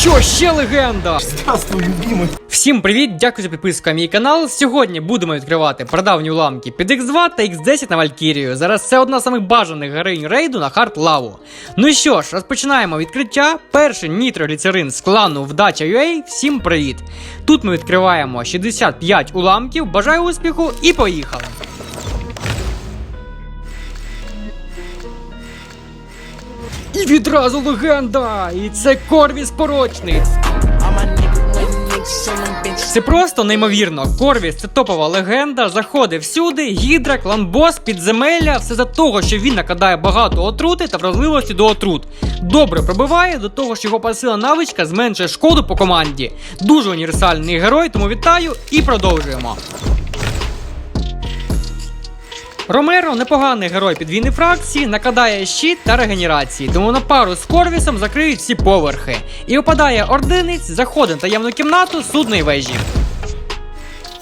Що ще легенда? Здравствуй, любимый. Всім привіт, дякую за підписку на мій канал. Сьогодні будемо відкривати прадавні уламки під X2 та X10 на Валькірію. Зараз це одна з самих бажаних героїнь рейду на хард лаву. Ну що ж, розпочинаємо відкриття. Перший нітрогліцерин з клану Вдача UA. Всім привіт! Тут ми відкриваємо 65 уламків. Бажаю успіху і поїхали! І відразу легенда! І це Корвіс порочний. Це просто неймовірно. Корвіс це топова легенда, заходить всюди, гідра, кланбос, підземелля, все за того, що він накладає багато отрути та вразливості до отрут. Добре пробиває до того, що його пасила навичка зменшує шкоду по команді. Дуже універсальний герой, тому вітаю і продовжуємо. Ромеро непоганий герой підвійної фракції, накладає щит та регенерації, тому на пару з Корвісом закриють всі поверхи. І опадає ординець, заходить в таємну кімнату судної вежі.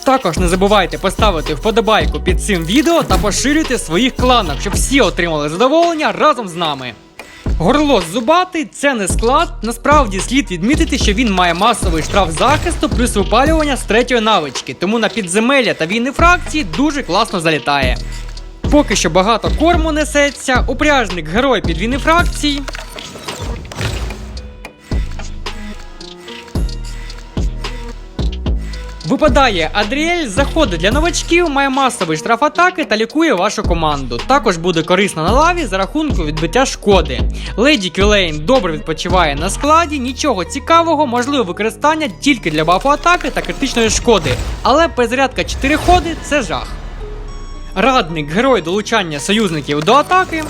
Також не забувайте поставити вподобайку під цим відео та поширюйте своїх кланах, щоб всі отримали задоволення разом з нами. Горло зубатий це не склад. Насправді слід відмітити, що він має масовий штраф захисту плюс випалювання з третьої навички, тому на підземелля та війни фракції дуже класно залітає. Поки що багато корму несеться, упряжник герой під війни фракції. Випадає Адріель, заходить для новачків, має масовий штраф атаки та лікує вашу команду. Також буде корисна на лаві за рахунку відбиття шкоди. Леді Кюлейн добре відпочиває на складі, нічого цікавого, можливе використання тільки для бафу атаки та критичної шкоди. Але перезарядка 4 ходи це жах. Радник герой долучання союзників до атаки.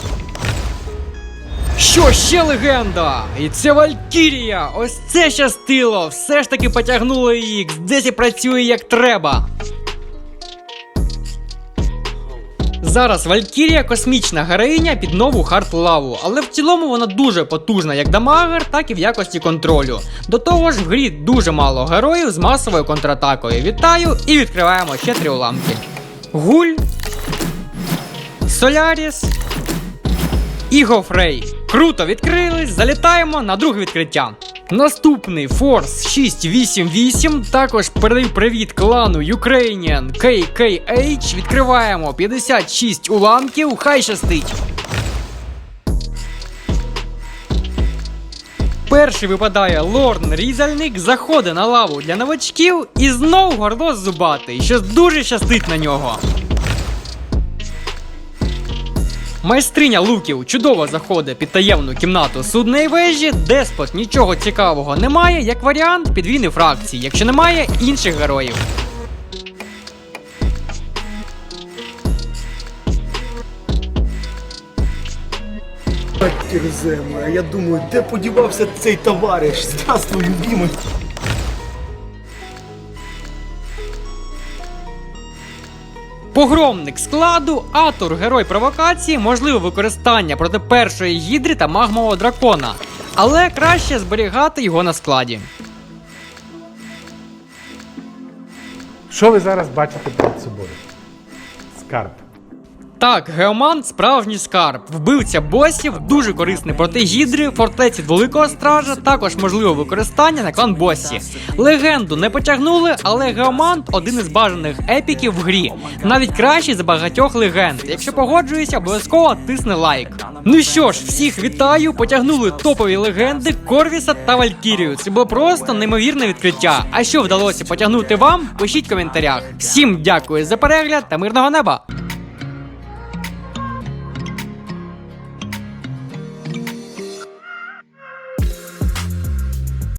Що ще легенда? І це Валькірія! Ось це щастило! Все ж таки потягнуло її, десь і працює як треба. Зараз Валькірія космічна героїня під нову хард-лаву, але в цілому вона дуже потужна як дамагер, так і в якості контролю. До того ж, в грі дуже мало героїв з масовою контратакою. Вітаю і відкриваємо ще три уламки. Гуль, Соляріс і Гофрей. Круто відкрились, залітаємо на друге відкриття. Наступний Force 688. Також передаю привіт клану Ukrainian KKH. Відкриваємо 56 уламків. Хай щастить. Перший випадає Лорн Різальник, заходить на лаву для новачків і знов горло зубатий, що дуже щастить на нього. Майстриня луків чудово заходить під таємну кімнату судної вежі, деспот нічого цікавого немає, як варіант підвійни фракції, якщо немає інших героїв. Матір земля, а я думаю, де подівався цей товариш? Здравствуй, любимый. Погромник складу, Атур, герой провокації, можливе використання проти першої гідри та магмового дракона, але краще зберігати його на складі. Що ви зараз бачите перед собою? Скарб. Так, Геомант справжній скарб. Вбивця босів, дуже корисний проти гідри, фортеці великого стража, також можливе використання на клан босі. Легенду не потягнули, але Геомант один із бажаних епіків в грі. Навіть кращий за багатьох легенд. Якщо погоджуєшся, обов'язково тисни лайк. Ну що ж, всіх вітаю! Потягнули топові легенди Корвіса та Валькірію. Це було просто неймовірне відкриття. А що вдалося потягнути вам? Пишіть в коментарях. Всім дякую за перегляд та мирного неба!